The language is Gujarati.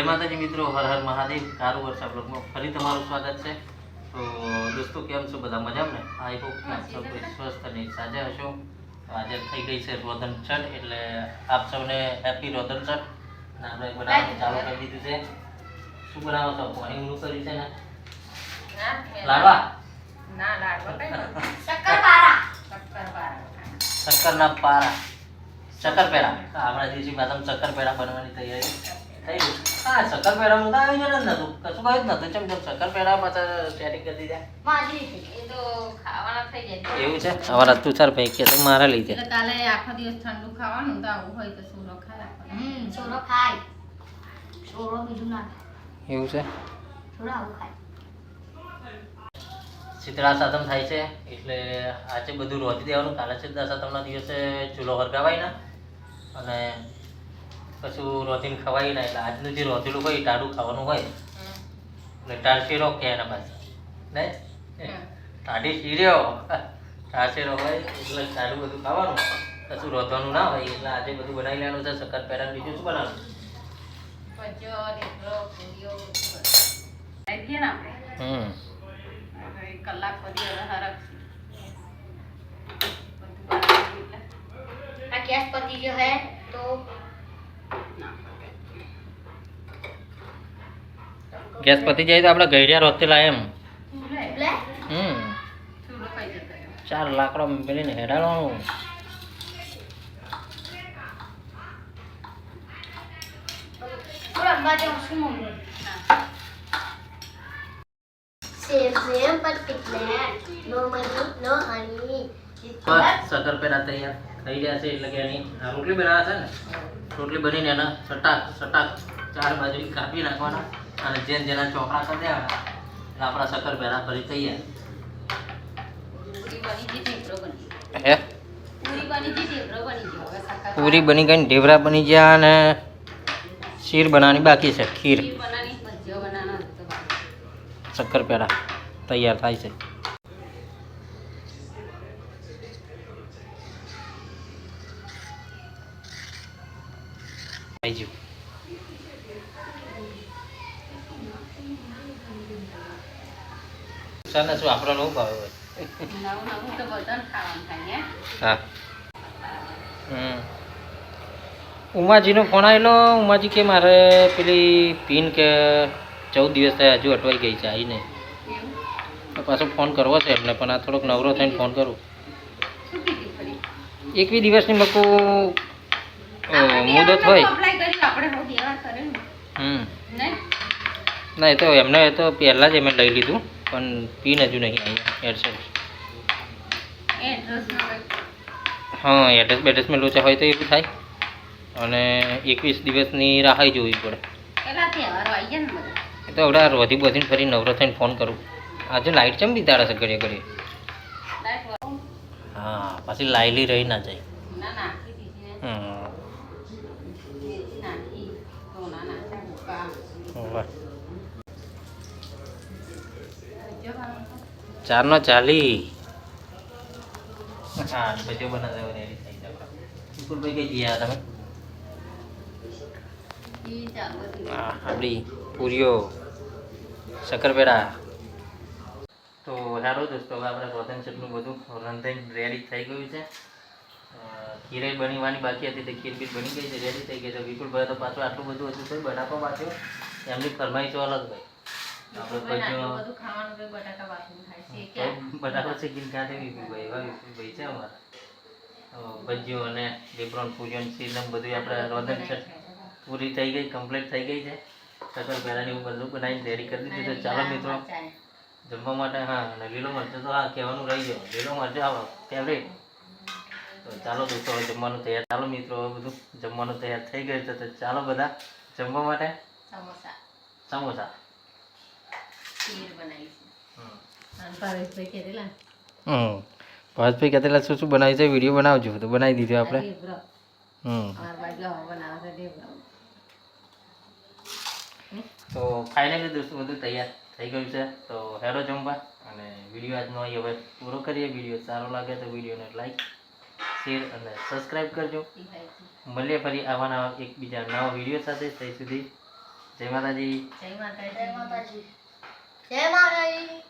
જય માતાજી મિત્રો હર હર મહાદેવ કારું વર્ષા બ્લોગમાં ફરી તમારું સ્વાગત છે. તો દોસ્તો કેમ છો? બધા મજામાં? ને આઈ હોપ કે આપ સૌ કોઈ સ્વસ્થ અને સાજા હશો. આજે થઈ ગઈ છે રોધન છઠ એટલે આપ સૌને હેપી રોધન છઠ. અને આપણે બનાવવાનું ચાલુ કરી દીધું છે. શું બનાવો છો? પાણી ઊંડું કર્યું છે ને. લાડવા? ના લાડવા શક્કરપારા. શક્કરપારા. શક્કરના પારા. શક્કરપેડા. આપણા દિવસી માતામાં શક્કરપેડા બનવાની તૈયારી. હા શક્કરપેડાનું આવી જ નતું કશું કહ્યું જ નતું. ચમ ચમ સેટિંગ કરી દીધા. મારી એ તો ખાવાના થઈ જાય. એવું છે? અમારા તુષાર ભાઈ કે તો મારા લીધે. એટલે કાલે આખો દિવસ ઠંડુ ખાવાનું તો આવું હોય તો સૂરો ખાય હમ છોરો ખાય. છોરો બીજું ના એવું છે? છોરો આવું ખાય. શીતળા સાતમ થાય છે એટલે આજે બધું રોતી દેવાનું. કાલે શીતળા સાતમના દિવસે ચૂલો હરગાવાય ના. અને કશું રોધીને ખવાય ના એટલે આજનું જે રોધેલું હોય ટાઢું ખાવાનું હોય. એટલે ટાળશીરો કે એના પાસે. ને. ટાઢી શીર્યો. ટાળશીરો હોય એટલે ટાઢું બધું ખાવાનું. કશું રોધવાનું ના હોય એટલે આજે બધું બનાવી લેવાનું છે. શક્કર પેડા બીજું શું બનાવવાનું? કલાક પછી. બધું આ ગેસ પતી ગયો હે તો. ગેસ પતી જાય તો આપણે ગઈડિયા રોતેલા એમ હમ. ચાર લાકડો પેલીને હેડાડવાનું થોડા અંબાજે શું મમ્મી હા. સેમ સેમ પર તૈયાર થઈ જશે છે એટલે કે એની આ રોટલી બનાવે છે ને રોટલી બનીને એના સટાક સટાક ચાર બાજુ કાપી નાખવાના અને જેન જેના ચોકડા કરી દેવાના એટલે આપણા શક્કરપેડા ફરી તૈયાર. હે પૂરી બની ગઈ ઢેવરા બની ગયો હવે શક્કરપારા. પૂરી બની ગઈ ને ઢેબરા બની ગયા અને ખીર બનાવવાની બાકી છે ખીર શક્કર. શક્કરપેડા તૈયાર થાય છે આવી ગયું. શું? આપણો નવું ભાવે હોય. હે? ઉમાજીનો ફોન આવેલો. ઉમાજી કે મારે પેલી પિન કે ચૌદ દિવસ થયા હજુ અટવાઈ ગઈ છે આવીને પાછો ફોન કરવો છે એમને પણ આ થોડોક નવરો થઈને ફોન કરું. એકવી દિવસની મકુ મુદત હોય. આપણે બે હમ. ના? એ તો એમને એ તો પહેલાં જ એમને લઈ લીધું પણ પિન હજુ નહીં આવી એડસેટ એ address નો કંઈક હા એડ્રેસ બેડ્રેસ મેં લોચા હોય તો એવું થાય. અને એકવીસ દિવસની રાહાઈ જોવી પડે. એ તો હવે રોધી બધીને ફરી નવરો થઈને ફોન કરું. આજે લાઇટ ચમ બિતાડે છે ઘડીએ ઘડીએ? હા પછી લાયલી રહી ના જાય. ના, નાખી દીધી ને. હમ મેથી નાખી, ધોના હતો? ચારનો ચાલી. હા બનાવે રેડી થઈ વિપુલભાઈ કઈ ગયા તમે? આપણી પૂરીઓ. શક્કરપેડા. તો હેલો દોસ્તો આપણે રોધન શેપનું બધું રંધાઈને રેડી થઈ ગયું છે. ખીરે બનીવાની બાકી હતી તે ખીર બીર બની ગઈ છે રેડી થઈ ગઈ છે. વિપુલભાઈ તો પાછું આટલું બધું હતું તો બનાવવા પાછું. એમની ફરમાઈશો અલગ ભાઈ બટાકા ગીર કાઢે વિપુલભાઈ એવા વિપુલભાઈ છે અમારા. ભજીઓ અને લેબ્રોન પૂજન સીઝન બધું આપણે રોધન છે. પૂરી થઈ ગઈ કમ્પ્લીટ થઈ ગઈ છે. સકલ પહેલાંની હું બધું બનાવીને તૈયારી કરી દીધી તો ચાલો મિત્રો જમવા માટે હા અને લીલો મરચો તો હા કહેવાનું રહી ગયો. લીલો મરચો આવો ફેવરેટ તો ચાલો દોસ્તો હવે જમવાનું તૈયાર ચાલો મિત્રો હવે બધું જમવાનું તૈયાર થઈ ગયું છે તો ચાલો બધા જમવા માટે સમોસા. સમોસા. ખીર બનાવી છે હમ. અને ભાવેશભાઈ કહેલા હમ. ભાવેશભાઈ કહેતા શું શું બનાવ્યું છે? વીડિયો બનાવજો. તો બનાવી દીધું આપણે. ઢેબરો. હમ. અમારા બાજુ આવો બનાવે છે ઢેબરો. તો ફાઇનલી દોસ્તો બધું તૈયાર થઈ ગયું છે. તો હેરો જમવા. અને વીડિયો આજનો અહીં હવે પૂરો કરીએ. વીડિયો સારો લાગે તો વિડીયોને લાઈક શેર અને સબસ્ક્રાઈબ કરજો. મળીએ ફરી આવા નવા એકબીજા નવા વીડિયો સાથે. ત્યાં સુધી જય માતાજી. જય માતાજી. જય માતાજી. જય માતાજી.